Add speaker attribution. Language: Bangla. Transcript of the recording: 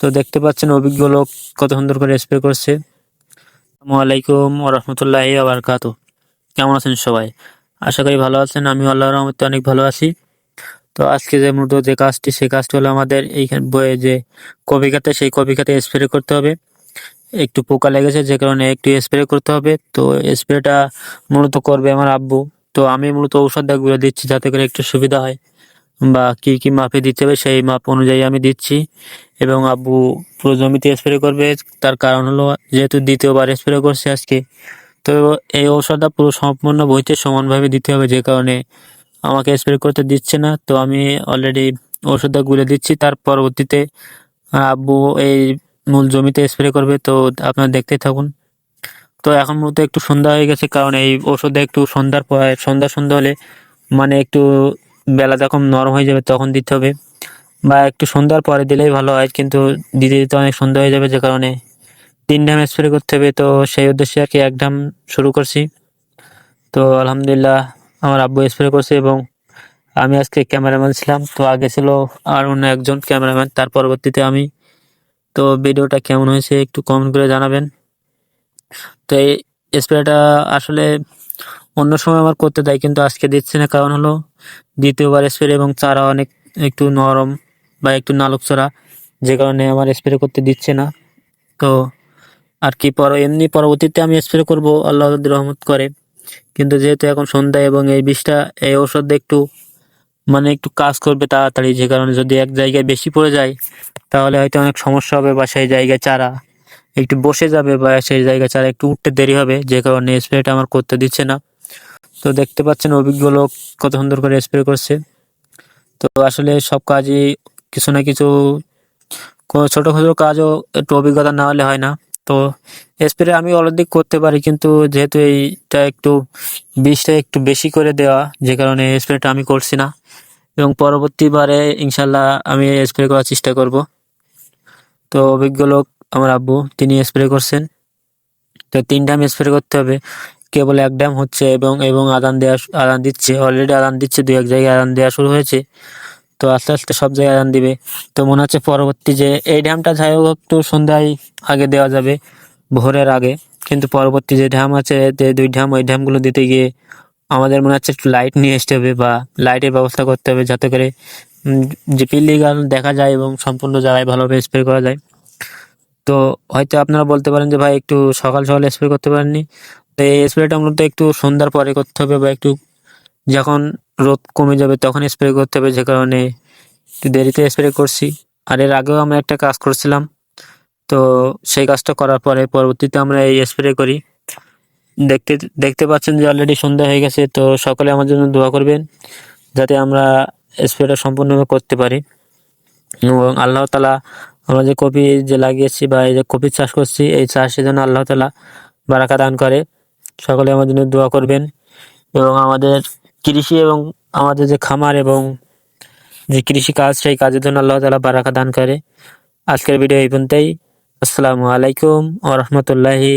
Speaker 1: তো দেখতে পাচ্ছেন অভিজ্ঞ লোক কত সুন্দর করে স্প্রে করছে। আসসালামু আলাইকুম ও রহমতুল্লাহি আবরকাত কেমন আছেন সবাই? আশা করি ভালো আছেন আমি আল্লাহর রহমতে অনেক ভালো আছি। তো আজকে যে মূলত যে কাজটি, সেই কাজটি হলো আমাদের এইখানে বইয়ে যে কপি খাতে সেই কপি খাতে স্প্রে করতে হবে। একটু পোকা লেগেছে, যে কারণে একটু স্প্রে করতে হবে। তো স্প্রেটা মূলত করবে আমার আব্বু। তো আমি মূলত ঔষধ ঔষধগুলো দিচ্ছি যাতে করে একটু সুবিধা হয়। বা কি কি মাপে দিতে হবে সেই মাপ অনুযায়ী আমি দিচ্ছি। এবং আব্বু পুরো জমিতে স্প্রে করবে, তার কারণ হলো যেহেতু দ্বিতীয়বার স্প্রে করছে আজকে, তো এই ঔষধটা পুরো সম্পূর্ণ বইতে সমানভাবে দিতে হবে, যে কারণে আমাকে স্প্রে করতে দিচ্ছে না। তো আমি অলরেডি ওষুধটা গুলে দিচ্ছি, তার পরবর্তীতে আব্বু এই মূল জমিতে স্প্রে করবে, তো আপনারা দেখতে থাকুন। তো এখন মূলত একটু সন্ধ্যা হয়ে গেছে, কারণ এই ওষুধে একটু সন্ধ্যার পর, সন্ধ্যা সন্ধ্যা হলে মানে একটু বেলা যখন নরম হয়ে যাবে তখন দিতে হবে। বা একটু সন্ধ্যার পরে দিলেই ভালো হয়, কিন্তু দিতে দিতে অনেক সন্ধ্যা হয়ে যাবে যে কারণে তিন ঢাম স্প্রে করতে হবে। তো সেই উদ্দেশ্যে আর কি এক ঢাম শুরু করছি। তো আলহামদুলিল্লাহ আমার আব্বু স্প্রে করছে এবং আমি আজকে ক্যামেরাম্যান ছিলাম। তো আগে ছিল আর অন্য একজন ক্যামেরাম্যান, তার পরবর্তীতে আমি। তো ভিডিওটা কেমন হয়েছে একটু কমেন্ট করে জানাবেন। তো এই স্প্রেটা আসলে অন্য সময় আমার করতে দেয়, কিন্তু আজকে দিচ্ছে না। কারণ হলো দ্বিতীয়বার স্প্রে এবং চারা অনেক একটু নরম বা একটু নালক চড়া যে কারণে আমার স্প্রে করতে দিচ্ছে না। তো আর কি পর, এমনি পরবর্তীতে আমি স্প্রে করব, আল্লাহ রহমত করে। কিন্তু যেহেতু এখন সন্ধ্যা এবং এই বিষটা, এই ওষুধ একটু মানে একটু কাজ করবে তাড়াতাড়ি, যে কারণে যদি এক জায়গায় বেশি পড়ে যায়, তাহলে হয়তো অনেক সমস্যা হবে বা সেই জায়গায় চারা একটু বসে যাবে বা সেই জায়গায় চারা একটু উঠতে দেরি হবে, যে কারণে স্প্রেটা আমার করতে দিচ্ছে না। তো দেখতে পাচ্ছেন অভিজ্ঞ লোক কত সুন্দর করে স্প্রে করছে। তো আসলে সব কাজই কিছু না কিছু কোনো ছোটোখাটো কাজও একটু অভিজ্ঞতা না হলে হয় না। তো স্প্রে আমি অলরেডি করতে পারি কিন্তু যেহেতু এইটা একটু বিষটা একটু বেশি করে দেওয়া যে কারণে স্প্রেটা আমি করছি না। এবং পরবর্তীবারে ইনশাল্লাহ আমি স্প্রে করার চেষ্টা করব। তো অভিজ্ঞ লোক আমার আব্বু, তিনি স্প্রে করছেন। তো তিন ড্যাম স্প্রে করতে হবে। কেবল এক ড্যাম হচ্ছে এবং এবং আদান দেওয়া আদান দিচ্ছে অলরেডি আদান দিচ্ছে, দু এক জায়গায় আদান দেওয়া শুরু হয়েছে। তো আস্তে আস্তে সব জায়গায় আদান দিবে। তো মনে হচ্ছে পরবর্তী যে এই ড্যামটা যাই হোক একটু সন্ধ্যায় আগে দেওয়া যাবে, ভোরের আগে। কিন্তু পরবর্তী যে ড্যাম আছে, যে দুই ড্যাম, ওই ড্যামগুলো দিতে গিয়ে আমাদের মনে হচ্ছে একটু লাইট নিয়ে আসতে হবে বা লাইটের ব্যবস্থা করতে হবে যাতে করে যে পিল্লিগাল দেখা যায় এবং সম্পূর্ণ জায়গায় ভালোভাবে স্প্রে করা যায়। তো হয়তো আপনারা বলতে পারেন যে ভাই একটু সকাল সকাল স্প্রে করতে পারেননি। তো এই স্প্রেটা মূলত একটু সন্ধ্যার পরে করতে হবে বা একটু যখন রোদ কমে যাবে তখন স্প্রে করতে হবে যে কারণে একটু দেরিতে স্প্রে করছি। আর এর আগেও আমরা একটা কাজ করছিলাম। তো সেই কাজটা করার পরে পরবর্তীতে আমরা এই স্প্রে করি। দেখতে দেখতে পাচ্ছেন যে অলরেডি সন্ধ্যা হয়ে গেছে, তো সকলে আমার জন্য দোয়া করবেন যাতে আমরা স্প্রেটা সম্পূর্ণভাবে করতে পারি। এবং আল্লাহ তালা আমরা যে কপি যে লাগিয়েছি বা এই যে কপি চাষ করছি, এই চাষের জন্য আল্লাহ তালা বারাকা দান করে। সকলে আমাদের জন্য দোয়া করবেন। এবং আমাদের কৃষি এবং আমাদের যে খামার এবং যে কৃষি কাজ, সেই কাজের জন্য আল্লাহ তালা বারাকা দান করে। আজকের ভিডিও এই পর্যন্তই। আসসালামু আলাইকুম ও রহমতুল্লাহি